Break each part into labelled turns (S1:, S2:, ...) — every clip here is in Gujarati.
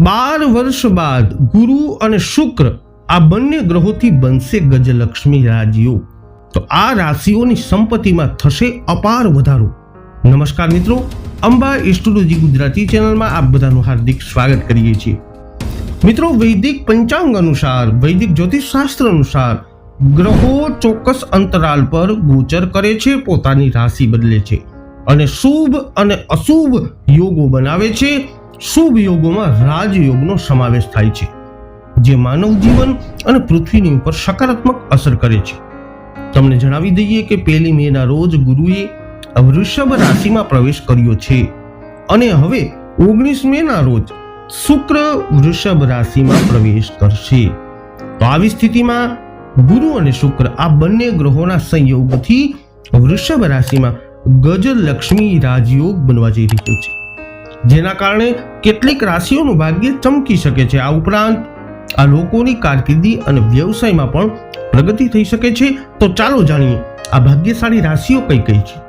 S1: બાર વર્ષ બાદ ગુરુ અને શુક્ર આ બંને ગ્રહોથી બનશે ગજલક્ષ્મી રાજીઓ. તો આ રાશિઓની સંપત્તિમાં થશે અપાર વધારો. નમસ્કાર મિત્રો, અંબા એસ્ટ્રોલોજી ગુજરાતી ચેનલમાં આપ બધાનું હાર્દિક સ્વાગત કરીએ છીએ. મિત્રો, વૈદિક પંચાંગ અનુસાર, વૈદિક જ્યોતિષ શાસ્ત્ર અનુસાર ગ્રહો ચોક્કસ અંતરાલ પર ગોચર કરે છે, પોતાની રાશિ બદલે છે અને શુભ અને અશુભ યોગો બનાવે છે શુભ યોગોમાં રાજયોગનો સમાવેશ થાય છે, જે માનવ જીવન અને પૃથ્વીની ઉપર સકારાત્મક અસર કરે છે. તમને જણાવી દઈએ કે પહેલી મેના રોજ ગુરુએ વૃષભ રાશિમાં પ્રવેશ કર્યો છે અને હવે ઓગણીસ મેના રોજ શુક્ર વૃષભ રાશિમાં પ્રવેશ કરશે. તો આવી સ્થિતિમાં ગુરુ અને શુક્ર આ બંને ગ્રહોના સંયોગથી વૃષભ રાશિમાં ગજલક્ષ્મી રાજયોગ બનવા જઈ રહ્યો છે. જેના કારણે કેટલીક રાશિઓનું ભાગ્ય ચમકી શકે છે. આ ઉપરાંત આ લોકોની કારકિર્દી અને વ્યવસાયમાં પણ પ્રગતિ થઈ શકે છે. તો ચાલો જાણીએ, આ ભાગ્યશાળી રાશિઓ કઈ કઈ છે?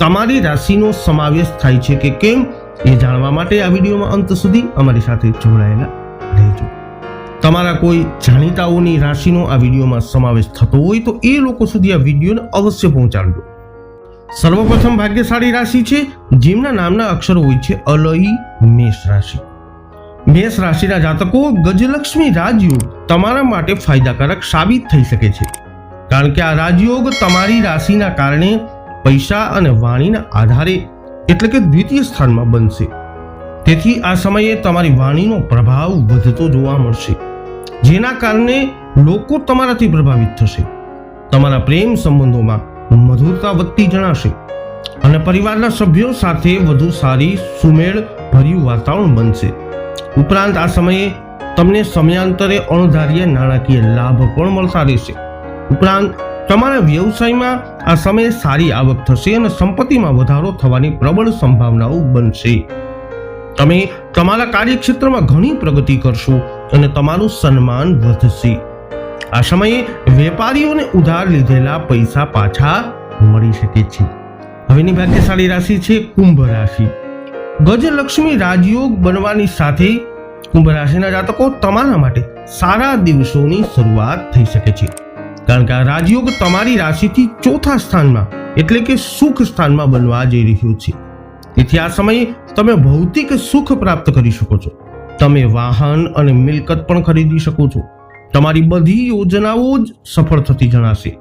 S1: તમારી રાશિનો સમાવેશ થાય છે કે કેમ? એ જાણવા માટે આ વિડીયોમાં અંત સુધી અમારી સાથે જોડાયેલા રહેજો. તમારા કોઈ જાણીતાઓની રાશિનો આ વિડીયોમાં સમાવેશ થતો હોય તો એ લોકો સુધી આ વિડીયોને અવશ્ય પહોંચાડજો. સર્વપ્રથમ ભાગ્યશાળી રાશિ છે, જેમના નામના અક્ષરો હોય છે અલઈ મેષ રાશિ. મેષ રાશિના જાતકો ગજલક્ષ્મી રાજયોગ તમારા માટે ફાયદાકારક સાબિત થઈ શકે છે. કારણ કે આ રાજયોગ તમારી રાશિના કારણે પૈસા અને વાણીના આધારે એટલે કે દ્વિતીય સ્થાનમાં બનશે. તેથી આ સમયે તમારી વાણીનો પ્રભાવ વધતો જોવા મળશે, જેના કારણે લોકો તમારાથી પ્રભાવિત થશે. તમારા પ્રેમ સંબંધોમાં મધુરતા વધતી જણાશે. અને પરિવારના સભ્યો સાથે વધુ સારી સુમેળ ભર્યું વાતાવરણ બનશે. ઉપરાંત આ સમયે તમને સમયાંતરે અણધાર્ય નાણાકીય લાભ પણ મળતા રહેશે. ઉપરાંત તમારા વ્યવસાયમાં આ સમયે સારી આવક થશે અને સંપત્તિમાં વધારો થવાની પ્રબળ સંભાવનાઓ બનશે. તમે તમારા કાર્યક્ષેત્રમાં ઘણી પ્રગતિ કરશો અને તમારું સન્માન વધશે. આ સમયે વેપારીઓને ઉધાર લીધેલા પૈસા પાછા મળી શકે છે. હવેની ભાગ્યશાળી રાશિ છે કુંભ રાશિ. ગજલક્ષ્મી રાજયોગ બનવાની સાથે કુંભ રાશિના જાતકો તમારા માટે સારા દિવસોની શરૂઆત થઈ શકે છે. કારણ કે આ રાજયોગ તમારી રાશિથી ચોથા સ્થાનમાં, એટલે કે સુખ સ્થાનમાં બનવા જઈ રહ્યો છે. તેથી આ સમયે તમે ભૌતિક સુખ પ્રાપ્ત કરી શકો છો. તમે વાહન અને મિલકત પણ ખરીદી શકો છો. તમારી બધી યોજનાઓ જ સફળ થતી જણાશે.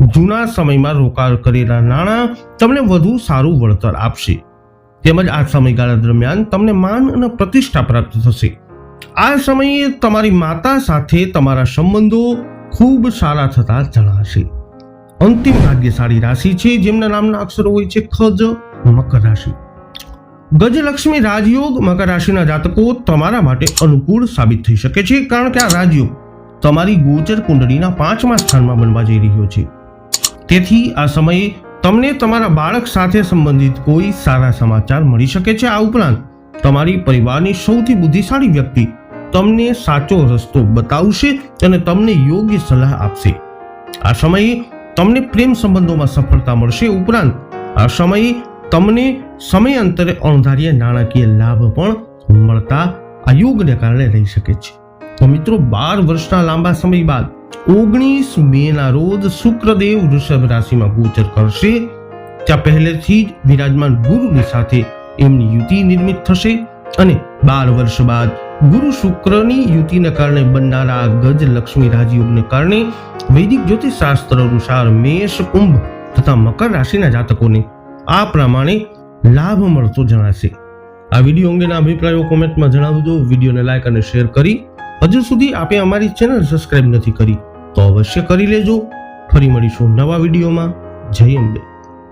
S1: જૂના સમયમાં રોકાણ કરેલા નાણાં તમને વધુ સારું વળતર આપશે. તેમજ આ સમયગાળા દરમિયાન તમને માન અને પ્રતિષ્ઠા પ્રાપ્ત થશે. આ સમયે તમારી માતા સાથે તમારા સંબંધો ખૂબ સારા થતા જણાશે. અંતિમ ભાગ્યશાળી રાશિ છે, જેમના નામના અક્ષરો હોય છે, ખજ, મકર રાશિ. ગજલક્ષ્મી રાજયોગ મકર રાશિના જાતકો તમારા માટે અનુકૂળ સાબિત થઈ શકે છે, કારણ કે આ રાજયોગ તમારી ગોચર કુંડળીના પાંચમા સ્થાનમાં બનવા જઈ રહ્યો છે. તેથી આ સમયે તમને તમારા બાળક સાથે સંબંધિત કોઈ સારા સમાચાર મળી શકે છે આ ઉપરાંત તમારી પરિવારની સૌથી બુદ્ધિશાળી વ્યક્તિ તમને સાચો રસ્તો બતાવશે અને તમને યોગ્ય સલાહ આપશે. આ સમયે તમને પ્રેમ સંબંધોમાં સફળતા મળશે ઉપરાંત આ સમયે તમને સમયાંતરે અણધાર્યા નાણાકીય લાભ પણ મળતા આ યોગને કારણે રહી શકે છે. તો મિત્રો, બાર વર્ષના લાંબા સમય બાદ ઓગણીસ મે ના રોજ શુક્રદેવ વૃષભ રાશિમાં ગોચર કરશે. ત્યાં પહેલેથી જ વિરાજમાન ગુરુની સાથે એમની યુતિ નિર્મિત થશે અને બાર વર્ષ બાદ ગુરુ શુક્રની યુતિને કારણે બનનારા ગજ લક્ષ્મી રાજયોગને કારણે વૈદિક જ્યોતિષ શાસ્ત્ર અનુસાર મેષ કુંભ તથા મકર રાશિના જાતકોને આ પ્રમાણે લાભ મળતો જણાશે. આ વીડિયો અંગેના અભિપ્રાયો કોમેન્ટમાં જણાવજો. વિડીયોને લાઈક અને શેર કરી હજુ સુધી આપે અમારી ચેનલ સબસ્ક્રાઇબ નથી કરી તો અવશ્ય કરી લેજો. ફરી મળીશું નવા વિડીયોમાં. જય અંબે.